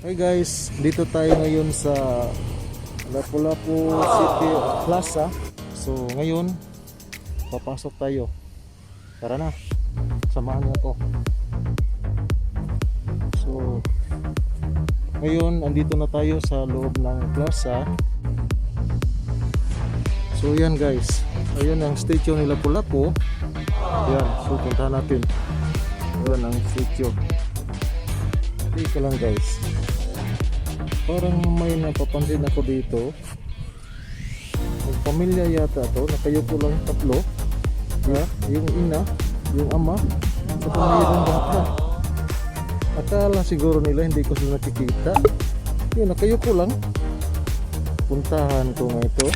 Hey guys, dito tayo ngayon sa Lapu-Lapu City Plaza. So ngayon, papasok tayo. Tara na, samahan niyo ako. So, ngayon, andito na tayo sa loob ng plaza. So yan guys, ayun ang statue ni Lapu-Lapu. Yan, so puntahan natin. Ayun ang statue. Teka lang guys. Parang may napapansin ako dito. Ang pamilya yata to, nakayupo lang tatlo. Ha? Yung ina, yung ama, saka mayroong bata. Akala siguro nila hindi ko sila nakikita. Yun, nakayupo lang. Puntahan ko nga ito.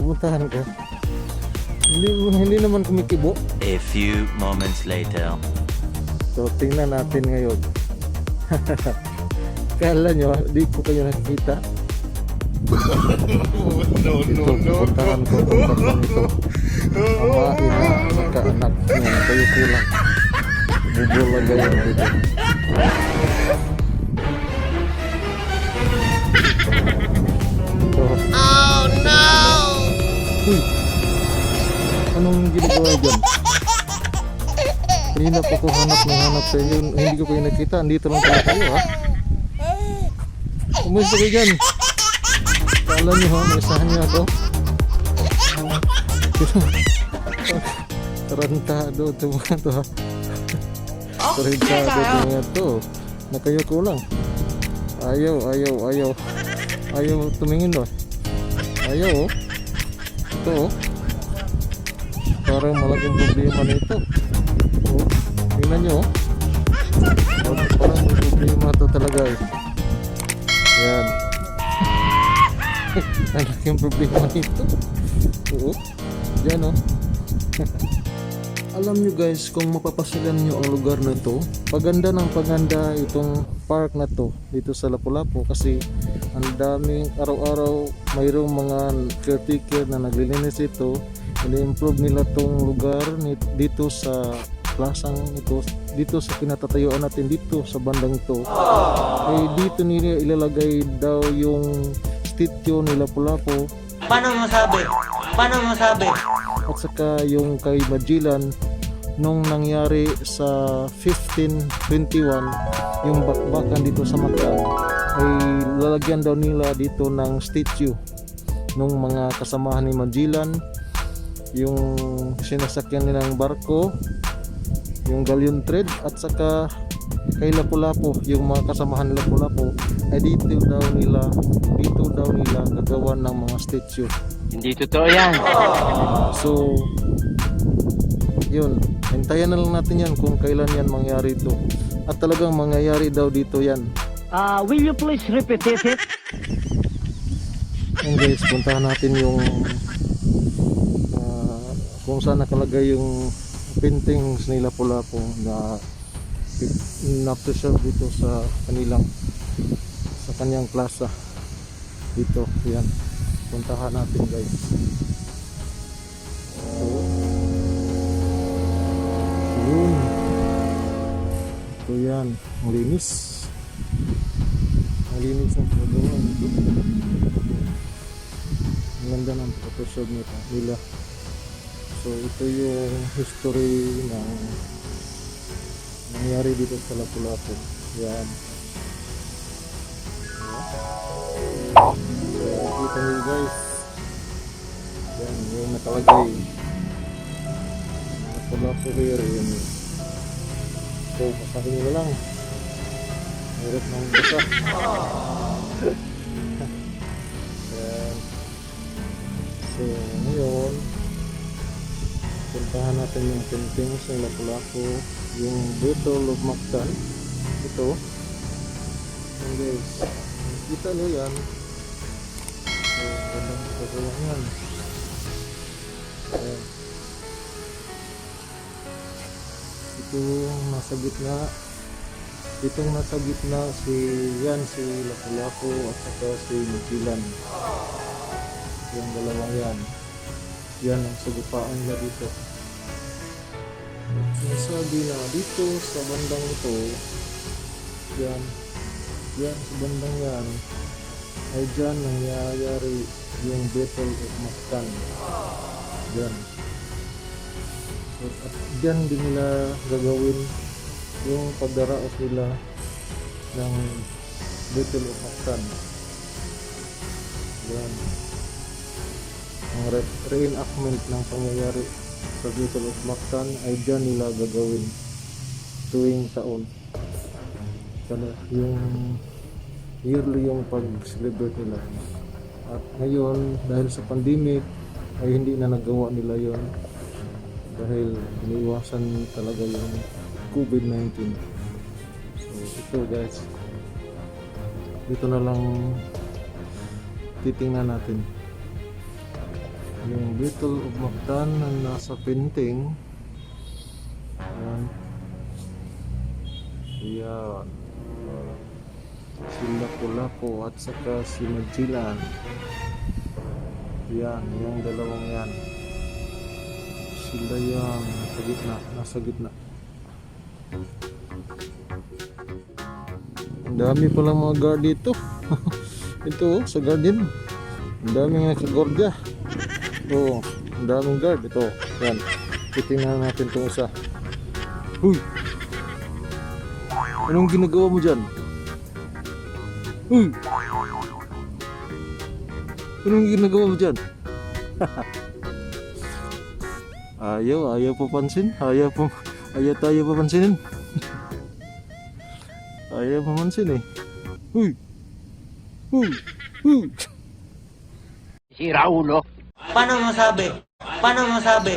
Puntahan ko. Hindi, hindi naman kumikibo. A few moments later. So, tingnan natin ngayon. Kala nyo, di ko kayo nakikita. no, no, no, Pupuntahan ko tatlong ito. Ama, ina, saka anak. Yan, kayo kulang. Bubulag kayo dito. Ito. Oh no! Uy! Anong ginagawa dyan? Kanina pa ko hanap ng hanap sa inyo. Hindi ko kayo nakita. Andito lang pala kayo ha. Umusta kayo dyan? Kala nyo ha, maisahan nyo ako. Tarantado ito mga to ha. Tarantado ito mga to. Nakayo ko lang. Ayaw, ayaw, ayaw. Ayaw tumingin oh. Ayaw oh. Ito oh. Parang malaking problema nito. Oh, tingnan nyo oh. Parang, parang may problema to talaga eh. Yan. Ang laking problema nito. Oo. Yan oh. Alam nyo guys kung mapapasyalan nyo ang lugar na to, paganda ng paganda itong park na to dito sa Lapu-Lapu kasi ang daming araw-araw mayroong mga caretaker na naglilinis ito ini-improve nila tong lugar dito sa plasang ito dito sa kinatatayuan natin dito sa bandang ito eh dito nila ilalagay daw yung statue ni Lapu-Lapu Paano masabi? Paano masabi? at saka yung kay Magellan nung nangyari sa 1521 yung bakbakan dito sa Macau ay lalagyan daw nila dito ng statue nung mga kasamahan ni Magellan yung sinasakyan nilang barko yung galleon trade at saka kay Lapu-Lapu yung mga kasamahan Lapu-Lapu ay dito daw nila dito daw nila gagawa ng mga statue Hindi totoo yan. So, yun. Hintayan na lang natin yan kung kailan yan mangyari ito. At talagang mangyayari daw dito yan. Uh, will you please repeat it? Yan guys, puntahan natin yung ah, kung saan nakalagay yung paintings nila pula po na na-preserve dito sa kanilang sa kanyang plaza. Dito yan. Puntahan natin guys. So, yun. Ito yan. Ang linis. Ang linis ng paggawa dito ang ganda ng nito nila so ito yung history ng nangyari dito sa Lapu-Lapu. Yan. So kita nyo guys. Yan yung nakalagay. Lapu-Lapu here yun. So masahin nyo lang. Hirap ng basa yan. So, ngayon, puntahan natin yung paintings ng Lapu-Lapu, yung Battle of Mactan. Ito. Yan guys. Kita nyo yan. Gandang pagkawa yan. Ayan. Ito yung nasa gitna. Itong nasa gitna si yan si Lapu-Lapu at saka si Magellan yung dalawang yan yan ang sagupaan niya dito. Nasabi na dito sa bandang ito yan yan sa bandang yan ay dyan nangyayari yung Battle of Mactan. Dyan so, at dyan din nila gagawin yung pagdaraos nila ng Battle of Mactan. Yan ang re- reenactment ng pangyayari sa Battle of Mactan ay dyan nila gagawin tuwing taon. Kaya yung yearly yung pag-celebrate nila. At ngayon dahil sa pandemic ay hindi na nagawa nila yon dahil iniwasan talaga yung COVID-19 so ito guys. Dito na lang titingnan natin yung Battle of Mactan na nasa painting yan yan si Lapu-Lapu at saka si Magellan. Yan yung dalawang yan. Sila yan nasa gitna nasa gitna. Ang dami palang mga guard dito. Ito oh, sa garden. Ang daming nakagordya Oo, ang daming guard. Ito, yan. Titingnan natin itong isa. Huy! Anong ginagawa mo dyan? Huy! Anong ginagawa mo dyan? ayaw, ayaw papansin. Ayaw pa, ayaw tayo papansinin. ayaw papansin eh. Huy! Huy! Huy! Si Raulo. Paano masabi? Paano masabi?